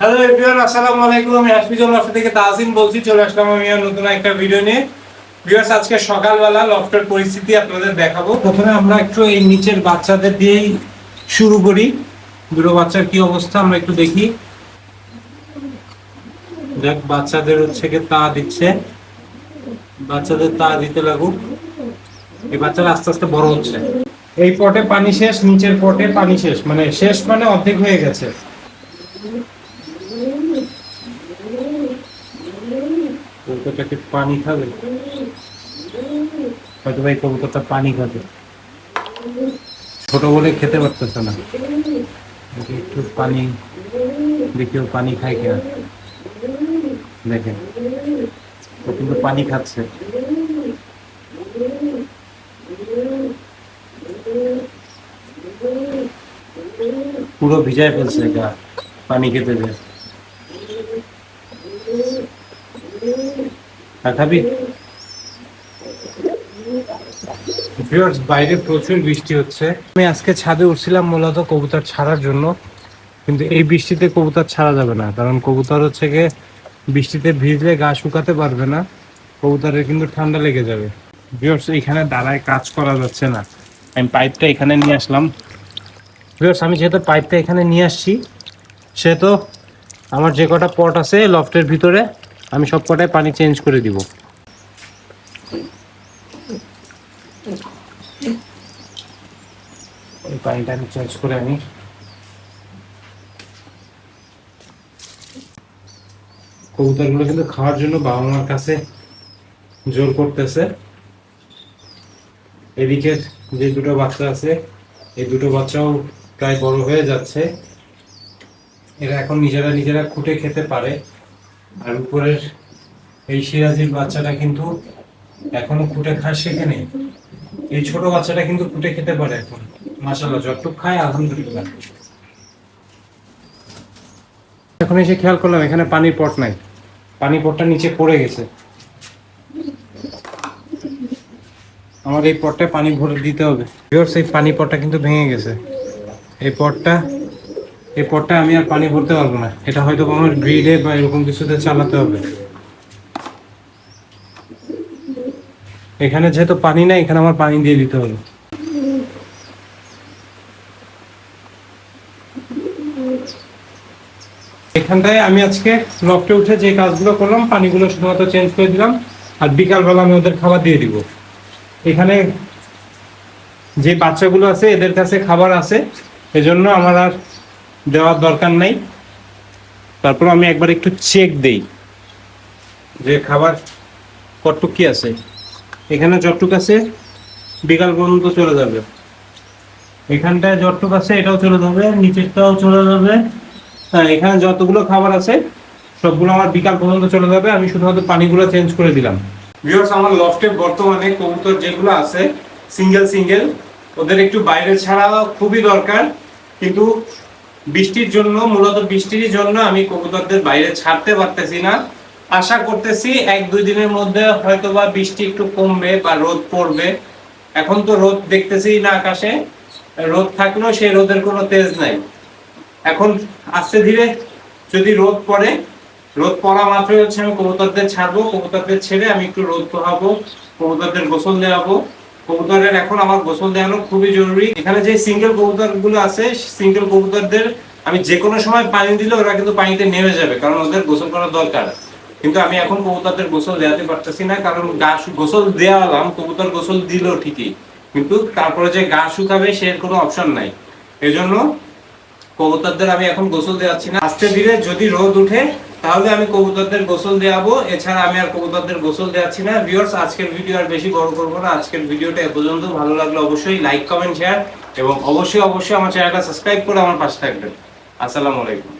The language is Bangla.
হ্যালো এভরিওয়ান আসসালামু আলাইকুম। আমি হাসপিজল লফট থেকে তাজিম বলছি। চলে আসলাম আমি নতুন একটা ভিডিও নিয়ে। ভিউয়ার্স আজকে সকালবেলা লফটের পরিস্থিতি আপনাদের দেখাবো। প্রথমে আমরা একটু এই নিচের বাচ্চাদের দিয়েই শুরু করি। দুটো বাচ্চার কি অবস্থা আমরা একটু দেখি। দেখ, বাচ্চাদের হচ্ছে কি তা দিচ্ছে। বাচ্চাদের তা দিতে লাগুক। এই বাচ্চারা আস্তে আস্তে বড় হচ্ছে। এই পটে পানি শেষ, নিচের পটে পানি শেষ। মানে শেষ মানে অর্ধেক হয়ে গেছে। কবুতরটা কি পানি খাবে? হয়তো ভাই কবুতরটা পানি খাবে। ছোট বলে খেতে পারতেছে না। একটু পানি দেখিও পানি খায় কিনা। দেখেন, ও কিন্তু পানি খাচ্ছে। পুরো ভিজায় ফেলছে গা, পানি খেতে যায় আর খাবি? ভিউয়ার্স বাইরে প্রচুর বৃষ্টি হচ্ছে। আমি আজকে ছাদে উঠছিলাম মূলত কবুতর ছাড়ার জন্য কিন্তু এই বৃষ্টিতে কবুতর ছাড়া যাবে না কারণ কবুতর হচ্ছে গিয়ে বৃষ্টিতে ভিজলে গা শুকাতে পারবে না কবুতরের কিন্তু ঠান্ডা লেগে যাবে। ভিউয়ার্স এখানে দাঁড়ায় কাজ করা যাচ্ছে না। আমি পাইপটা এখানে নিয়ে আসলাম। ভিউয়ার্স আমি যেহেতু পাইপটা এখানে নিয়ে আসছি সেহেতু আমার যে কটা পট আছে লফটের ভিতরে আমি সব কটায় পানি চেঞ্জ করে দিব। পানিটা আমি চেঞ্জ করে আনি। কবুতরগুলো কিন্তু খাওয়ার জন্য বাবা মার কাছে জোর করতেছে। এদিকে যে দুটো বাচ্চা আছে, এই দুটো বাচ্চাও প্রায় বড় হয়ে যাচ্ছে। এরা এখন নিজেরা নিজেরা খুঁটে খেতে পারে। আর উপরের এই সিরাজির বাচ্চাটা কিন্তু এখনও কুটে খায় শেখে নেই। এই ছোট বাচ্চাটা কিন্তু কুটে খেতে পারে এখন। মাসাল্লাহ যতটুক খায়, আলহামদুলিল্লাহ। এখন এসে খেয়াল করলাম, এখানে পানির পট নাই। পানির পটটা নিচে পড়ে গেছে। আমার এই পটটায় পানি ভরে দিতে হবে। এই পানি পটটা কিন্তু ভেঙে গেছে। এই পটটা এই পটটা আমি আর পানি ভরতে পারব না। এটা হয়তো আমার গ্রিডে বা এরকম কিছুতে চালাতে হবে। এখানে যেহেতু পানি নাই, এখানে আমার পানি দিয়ে দিতে হবে। এখানটায় আমি আজকে লফটে উঠে যে কাজগুলো করলাম, পানিগুলো শুধুমাত্র চেঞ্জ করে দিলাম, আর বিকালবেলা আমি ওদের খাবার দিয়ে দিব। এখানে যে বাচ্চাগুলো আছে, এদের কাছে খাবার আছে, এজন্য আমার আর দেওয়ার দরকার নাই। তারপর আমি একবার একটু চেক দেই যে খাবার কতটুক কি আছে। এখানে যতটুক আছে, বিকাল পর্যন্ত চলে যাবে। এখানটায় যতটুক আছে, এটাও চলে যাবে, নিচেরটাও চলে যাবে। হ্যাঁ এখানে যতগুলো খাবার আছে, সবগুলো আমার বিকাল পর্যন্ত চলে যাবে। আমি শুধুমাত্র পানিগুলো চেঞ্জ করে দিলাম। ভিউয়ার্স আমার লফটে বর্তমানে কবুতর যেগুলো আছে সিঙ্গেল সিঙ্গেল ওদের একটু বাইরে ছাড়া খুবই দরকার। কিন্তু বৃষ্টির জন্য, মূলত বৃষ্টির জন্য আমি কবুতরদের বাইরে ছাড়তে পারতেছি না। আশা করতেছি এক দুই দিনের মধ্যে হয়তো বা বৃষ্টি একটু কমবে বা রোদ পড়বে। এখন তো রোদ দেখতেছি না আকাশে। রোদ থাকলেও সেই রোদের কোনো তেজ নাই। এখন আস্তে ধীরে যদি রোদ পড়ে, রোদ পড়া মাত্রই হচ্ছে আমি কবুতরদের ছাড়বো, কবুতরদের ছেড়ে আমি একটু রোদ পোহাবো, কবুতরদের গোসল দেওয়াবো। কবুতরের এখন আমার গোসল দেওয়ানো খুবই জরুরি। এখানে যে সিঙ্গেল কবুতরগুলো আছে সিঙ্গেল কবুতরদের আমি যে কোনো সময় পানি দিলে ওরা কিন্তু পানিতে নেমে যাবে, কারণ ওদের গোসল করা দরকার। কিন্তু আমি এখন কবুতরদের গোসল দেওয়াতে পারতেছি না, কারণ গা গোসল দেওয়ালাম, কবুতর গোসল দিল ঠিকই, কিন্তু তারপরে যে গা শুকাবে সে কোনো অপশন নাই। এজন্য কবুতরদের আমি এখন গোসল দেওয়াচ্ছি না। আস্তে ধীরে যদি রোদ উঠে তাহলে আমি কবুতরদের গোসল দেওয়াবো এছাড়া আমি আর কবুতরদের গোসল দেওয়াচ্ছি না। ভিউয়ার্স আজকের ভিডিও আর বেশি বড় করব না। আজকের ভিডিওটা এ পর্যন্ত। ভালো লাগলে অবশ্যই লাইক কমেন্ট শেয়ার এবং অবশ্যই অবশ্যই আমার চ্যানেলটা সাবস্ক্রাইব করে আমার পাশে থাকবেন। আসসালামু আলাইকুম।